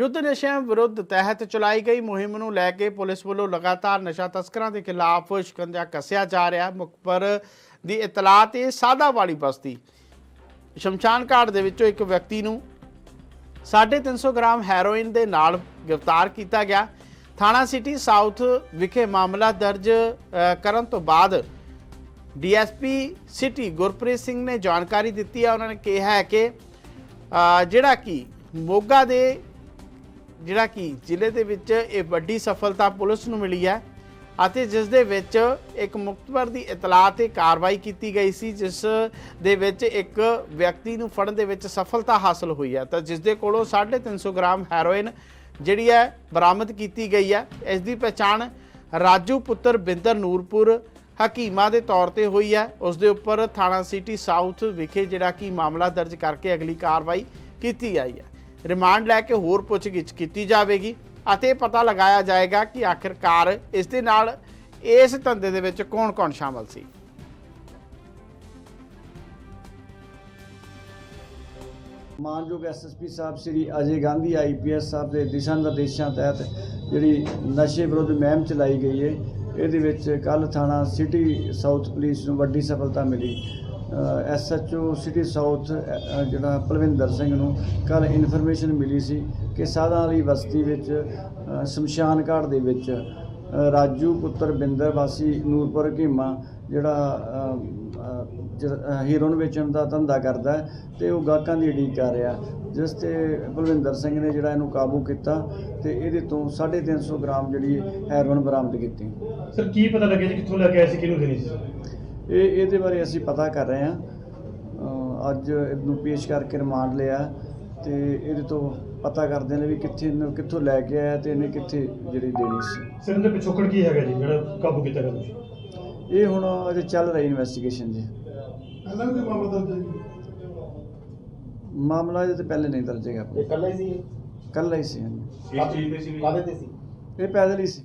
ਯੁੱਧ ਨਸ਼ਿਆਂ ਵਿਰੁੱਧ ਤਹਿਤ ਚਲਾਈ ਗਈ ਮੁਹਿੰਮ ਨੂੰ ਲੈ ਕੇ ਪੁਲਿਸ ਵੱਲੋਂ ਲਗਾਤਾਰ ਨਸ਼ਾ ਤਸਕਰਾਂ ਦੇ ਖਿਲਾਫ ਸ਼ਿਕੰਜਾ ਕੱਸਿਆ ਜਾ ਰਿਹਾ। ਹੈ ਮੁਖਬਰ ਦੀ ਇਤਲਾਹ ਤੇ ਸਾਦਾ ਵਾਲੀ ਬਸਤੀ। ਸ਼ਮਸ਼ਾਨ ਘਾਟ ਦੇ ਵਿੱਚੋਂ ਇੱਕ ਵਿਅਕਤੀ ਨੂੰ 350 ਗ੍ਰਾਮ ਹੈਰੋਇਨ ਦੇ ਨਾਲ ਗ੍ਰਿਫਤਾਰ ਕੀਤਾ ਗਿਆ। ਥਾਣਾ ਸਿਟੀ ਸਾਊਥ ਵਿਖੇ ਮਾਮਲਾ ਦਰਜ ਕਰਨ ਤੋਂ ਬਾਅਦ ਡੀਐਸਪੀ ਸਿਟੀ ਗੁਰਪ੍ਰੀਤ ਸਿੰਘ ਨੇ ਜਾਣਕਾਰੀ ਦਿੱਤੀ ਹੈ। ਉਹਨਾਂ ਨੇ ਕਿਹਾ ਹੈ ਕਿ ਜਿਹੜਾ ਕਿ ਮੋਗਾ ਦੇ ਜਿਹੜਾ ਕਿ ਜ਼ਿਲ੍ਹੇ ਦੇ ਵਿੱਚ ਇਹ ਵੱਡੀ ਸਫਲਤਾ ਪੁਲਿਸ ਨੂੰ ਮਿਲੀ ਹੈ ਅਤੇ ਜਿਸ ਦੇ ਵਿੱਚ ਇੱਕ ਮੁਖਤਬਰ ਦੀ ਇਤਲਾਹ ਤੇ ਕਾਰਵਾਈ ਕੀਤੀ ਗਈ ਸੀ, ਜਿਸ ਦੇ ਵਿੱਚ ਇੱਕ ਵਿਅਕਤੀ ਨੂੰ ਫੜਨ ਦੇ ਵਿੱਚ ਸਫਲਤਾ ਹਾਸਲ ਹੋਈ ਹੈ। ਤਾਂ ਜਿਸ ਦੇ ਕੋਲੋਂ 350 ਗ੍ਰਾਮ ਹੈਰੋਇਨ ਜਿਹੜੀ ਹੈ ਬਰਾਮਦ ਕੀਤੀ ਗਈ ਹੈ। ਇਸ ਦੀ ਪਛਾਣ ਰਾਜੂ ਪੁੱਤਰ ਬਿੰਦਰ ਨੂਰਪੁਰ ਹਕੀਮਾ ਦੇ ਤੌਰ ਤੇ ਹੋਈ ਹੈ। ਉਸ ਦੇ ਉੱਪਰ ਥਾਣਾ ਸਿਟੀ ਸਾਊਥ ਵਿਖੇ ਜਿਹੜਾ ਕਿ ਮਾਮਲਾ ਦਰਜ ਕਰਕੇ ਅਗਲੀ ਕਾਰਵਾਈ ਕੀਤੀ ਆਈ ਹੈ। ਰਿਮਾਂਡ ਲੈ ਕੇ ਹੋਰ ਪੁੱਛਗਿੱਛ ਕੀਤੀ ਜਾਵੇਗੀ ਅਤੇ ਪਤਾ ਲਗਾਇਆ ਜਾਏਗਾ ਕਿ ਆਖਿਰਕਾਰ ਇਸ ਦੇ ਨਾਲ ਇਸ ਧੰਦੇ ਦੇ ਵਿੱਚ ਕੌਣ-ਕੌਣ ਸ਼ਾਮਲ ਸੀ। ਮਾਨਯੋਗ ਐਸਐਸਪੀ ਸਾਹਿਬ ਸ੍ਰੀ ਅਜੇ ਗਾਂਧੀ ਆਈਪੀਐਸ ਸਾਹਿਬ ਦੇ ਦਿਸ਼ਾ ਨਿਰਦੇਸ਼ਾਂ ਤਹਿਤ ਜਿਹੜੀ ਨਸ਼ੇ ਵਿਰੁੱਧ ਮੁਹਿੰਮ ਚਲਾਈ ਗਈ ਹੈ, ਇਹਦੇ ਵਿੱਚ ਕੱਲ ਥਾਣਾ ਸਿਟੀ ਸਾਊਥ ਪੁਲਿਸ ਨੂੰ ਵੱਡੀ ਸਫਲਤਾ ਮਿਲੀ। ਐਸਐਚਓ ਸਿਟੀ ਸਾਊਥ ਜਿਹੜਾ ਪਲਵਿੰਦਰ ਸਿੰਘ ਨੂੰ ਕੱਲ ਇਨਫੋਰਮੇਸ਼ਨ ਮਿਲੀ ਸੀ ਕਿ ਸਾਧਾਂ ਵਾਲੀ ਬਸਤੀ ਵਿੱਚ ਸ਼ਮਸ਼ਾਨ ਘਾਟ ਦੇ ਵਿੱਚ ਰਾਜੂ ਪੁੱਤਰ ਬਿੰਦਰ ਵਾਸੀ ਨੂਰਪੁਰ ਘੀਮਾ, ਜਿਹੜਾ ਹੀਰੋਨ ਵੇਚਣ ਦਾ ਧੰਦਾ ਕਰਦਾ ਹੈ ਤੇ ਉਹ ਗਾਹਕਾਂ ਦੀ ਉਡੀਕ ਕਰ ਰਿਹਾ ਜਿਸ ਤੇ ਬਲਵਿੰਦਰ ਸਿੰਘ ਨੇ ਜਿਹੜਾ ਇਹਨੂੰ ਕਾਬੂ ਕੀਤਾ ਤੇ ਇਹਦੇ ਤੋਂ 350 ਗ੍ਰਾਮ ਜਿਹੜੀ ਹੈਰੋਇਨ ਬਰਾਮਦ ਕੀਤੀ। ਸਰ, ਕੀ ਪਤਾ ਲੱਗਿਆ ਜੀ ਕਿੱਥੋਂ ਲੈ ਕੇ ਆਏ ਸੀ, ਕਿਹਨੂੰ ਦੇਣੀ ਸੀ? ਇਹ ਇਹਦੇ ਬਾਰੇ ਅਸੀਂ ਪਤਾ ਕਰ ਰਹੇ ਹਾਂ। ਅ, ਅੱਜ ਇਹਨੂੰ ਪੇਸ਼ ਕਰਕੇ ਰਿਮਾਂਡ ਲਿਆ ਤੇ ਇਹਦੇ ਤੋਂ ਪਤਾ ਕਰਦੇ ਨੇ ਵੀ ਕਿੱਥੇ ਇਹਨੂੰ ਕਿੱਥੋਂ ਲੈ ਕੇ ਆਇਆ ਤੇ ਇਹਨੇ ਕਿੱਥੇ ਜਿਹੜੀ ਦੇਣੀ ਸੀ। ਸਰ ਇਹਦੇ ਪਿਛੋਕੜ ਕੀ ਹੈਗਾ ਜੀ? ਜਿਹੜਾ ਕਾਬੂ ਕੀਤਾ ਗਿਆ ਤੁਸੀਂ? ਇਹ ਹੁਣ ਅਜੇ ਚੱਲ ਰਹੀ ਇਨਵੈਸਟੀਗੇਸ਼ਨ ਜੀ। ਪਹਿਲਾਂ ਵੀ ਕੋਈ ਮਾਮਲਾ ਦਰਜ ਹੈ ਜੀ? ਮਾਮਲਾ ਇਹਦੇ ਤੇ ਪਹਿਲੇ ਨਹੀਂ ਦਰਜ ਹੈਗਾ। ਇਹ ਇਕੱਲਾ ਹੀ ਸੀ ਕੱਲ ਹੀ ਸੀ ਹਾਂਜੀ। ਕਾਹਦੇ ਤੇ ਸੀ? ਇਹ ਪੈਦਲ ਹੀ ਸੀ।